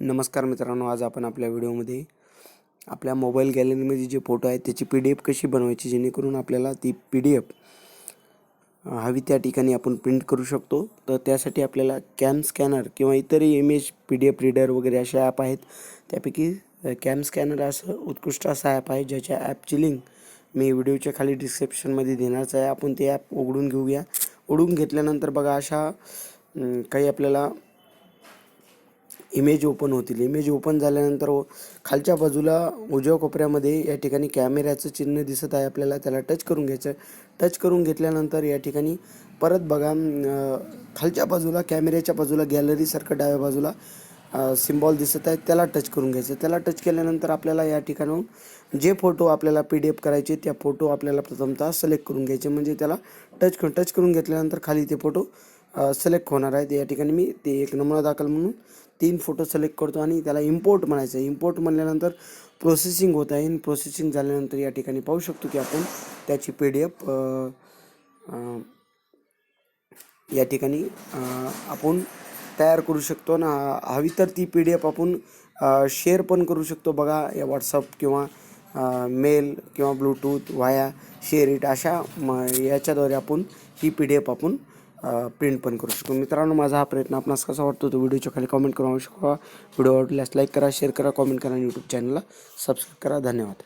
नमस्कार मित्रांनो आज आपण आपल्या व्हिडिओमध्ये आपल्या मोबाईल गॅलरीमध्ये जे फोटो आहेत त्याची पी डी एफ कशी बनवायची जेणेकरून आपल्याला ती पी डी एफ हवी त्या ठिकाणी आपण प्रिंट करू शकतो. तर त्यासाठी आपल्याला कॅम स्कॅनर किंवा इतरही image P D F reader वगैरे अशा ॲप आहेत. त्यापैकी कॅम स्कॅनर असं उत्कृष्ट असा ॲप आहे ज्याच्या ॲपची लिंक मी व्हिडिओच्या खाली डिस्क्रिप्शनमध्ये देणारच आहे. आपण ते ॲप उघडून घेऊया. उघडून घेतल्यानंतर बघा अशा काही आपल्याला इमेज ओपन होतील. इमेज ओपन झाल्यानंतर खालच्या बाजूला उजव्या कोपऱ्यामध्ये या ठिकाणी कॅमेऱ्याचं चिन्ह दिसत आहे आपल्याला. त्याला टच करून घ्यायचं टच करून घेतल्यानंतर या ठिकाणी परत बघा खालच्या बाजूला कॅमेऱ्याच्या बाजूला गॅलरीसारखं डाव्या बाजूला सिम्बॉल दिसत आहे. त्याला टच करून घ्यायचं त्याला टच केल्यानंतर आपल्याला या ठिकाणाहून जे फोटो आपल्याला पी डी एफ करायचे त्या फोटो आपल्याला प्रथमतः सिलेक्ट करून घ्यायचे म्हणजे त्याला टच करून टच करून घेतल्यानंतर खाली ते फोटो सिलेक्ट होणार आहेत. या ठिकाणी मी ते एक नमुना दाखल म्हणून तीन फोटो सिलेक्ट करतो आणि त्याला इम्पोर्ट म्हणायचं आहे. इम्पोर्ट म्हणल्यानंतर प्रोसेसिंग होत आहे. प्रोसेसिंग झाल्यानंतर या ठिकाणी पाहू शकतो की आपण त्याची पी डी एफ या ठिकाणी आपण तयार करू शकतो. ना हवी तर ती पी डी एफ आपण शेअर पण करू शकतो. बघा या व्हॉट्सअप किंवा मेल किंवा ब्लूटूथ वाया शेअर इट अशा म याच्याद्वारे आपण ही पी डी एफ आपण प्रिंट पण करू शकतो मित्रांनो माझा हा प्रयत्न आपणास कसा वाटतो तो व्हिडिओच्या खाली कॉमेंट करू आवश्यक व्हिडिओ आवडल्यास लाईक करा शेअर करा कॉमेंट करा आणि यूट्यूब चॅनलला सबस्क्राईब करा. धन्यवाद.